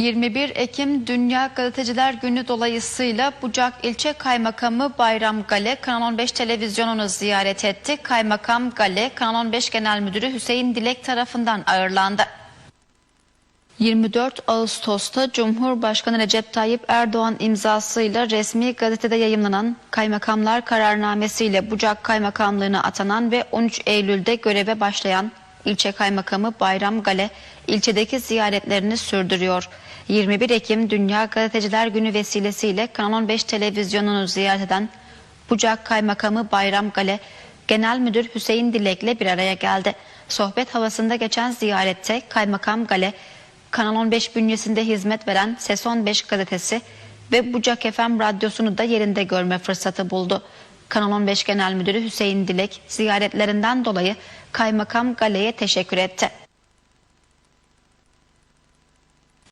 21 Ekim Dünya Gazeteciler Günü dolayısıyla Bucak İlçe Kaymakamı Bayram Gale Kanal 15 televizyonunu ziyaret etti. Kaymakam Gale Kanal 15 Genel Müdürü Hüseyin Dilek tarafından ağırlandı. 24 Ağustos'ta Cumhurbaşkanı Recep Tayyip Erdoğan imzasıyla resmi gazetede yayımlanan kaymakamlar kararnamesiyle Bucak Kaymakamlığına atanan ve 13 Eylül'de göreve başlayan ilçe kaymakamı Bayram Gale ilçedeki ziyaretlerini sürdürüyor. 21 Ekim Dünya Gazeteciler Günü vesilesiyle Kanal 15 televizyonunu ziyaret eden Bucak Kaymakamı Bayram Gale Genel Müdür Hüseyin Dilek'le bir araya geldi. Sohbet havasında geçen ziyarette Kaymakam Gale Kanal 15 bünyesinde hizmet veren Ses 15 gazetesi ve Bucak FM radyosunu da yerinde görme fırsatı buldu. Kanal 15 Genel Müdürü Hüseyin Dilek ziyaretlerinden dolayı Kaymakam Gale'ye teşekkür etti.